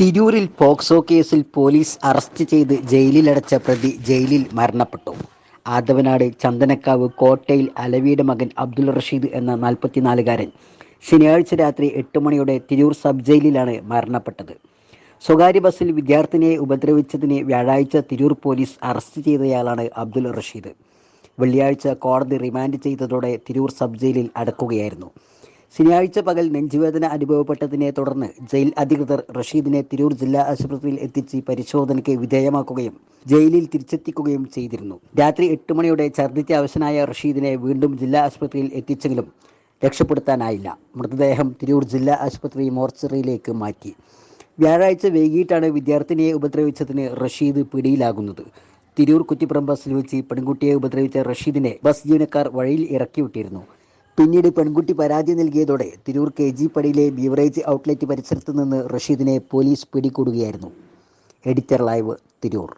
തിരൂരിൽ പോക്സോ കേസിൽ police arrest ചെയ്ത് ജയിലിലടച്ച പ്രതി ജയിലിൽ മരണപ്പെട്ടു. ആദവനാട് ചന്ദനക്കാവ് കോട്ടയിൽ അലവിയുടെ മകൻ അബ്ദുൾ റഷീദ് എന്ന നാൽപ്പത്തിനാലുകാരൻ ശനിയാഴ്ച രാത്രി എട്ട് മണിയോടെ തിരൂർ സബ് ജയിലിലാണ് മരണപ്പെട്ടത്. സ്വകാര്യ ബസ്സിൽ വിദ്യാർത്ഥിനിയെ ഉപദ്രവിച്ചതിന് വ്യാഴാഴ്ച തിരൂർ പോലീസ് അറസ്റ്റ് ചെയ്തയാളാണ് അബ്ദുൾ റഷീദ്. വെള്ളിയാഴ്ച കോടതി റിമാൻഡ് ചെയ്തതോടെ തിരൂർ സബ് ജയിലിൽ അടക്കുകയായിരുന്നു. ശനിയാഴ്ച പകൽ നെഞ്ചുവേദന അനുഭവപ്പെട്ടതിനെ തുടർന്ന് ജയിൽ അധികൃതർ റഷീദിനെ തിരൂർ ജില്ലാ ആശുപത്രിയിൽ എത്തിച്ച് പരിശോധനയ്ക്ക് വിധേയമാക്കുകയും ജയിലിൽ തിരിച്ചെത്തിക്കുകയും ചെയ്തിരുന്നു. രാത്രി എട്ട് മണിയോടെ ഛർദ്ദിച്ച അവശനായ റഷീദിനെ വീണ്ടും ജില്ലാ ആശുപത്രിയിൽ എത്തിച്ചെങ്കിലും രക്ഷപ്പെടുത്താനായില്ല. മൃതദേഹം തിരൂർ ജില്ലാ ആശുപത്രി മോർച്ചറിയിലേക്ക് മാറ്റി. വ്യാഴാഴ്ച വൈകിട്ടാണ് വിദ്യാർത്ഥിനിയെ ഉപദ്രവിച്ചതിന് റഷീദ് പിടിയിലാകുന്നത്. തിരൂർ കുറ്റിപ്പുറം ബസ്സിൽ വെച്ച് പെൺകുട്ടിയെ ഉപദ്രവിച്ച റഷീദിനെ ബസ് ജീവനക്കാർ വഴിയിൽ ഇറക്കിവിട്ടിരുന്നു പിന്നീട് പെൺകുട്ടി പരാതി നൽകിയതോടെ തിരൂർ കെ ജി പടിയിലെ ബീവറേജ് ഔട്ട്ലെറ്റ് പരിസരത്ത് നിന്ന് റഷീദിനെ പോലീസ് പിടികൂടുകയായിരുന്നു. Editor live Tirur.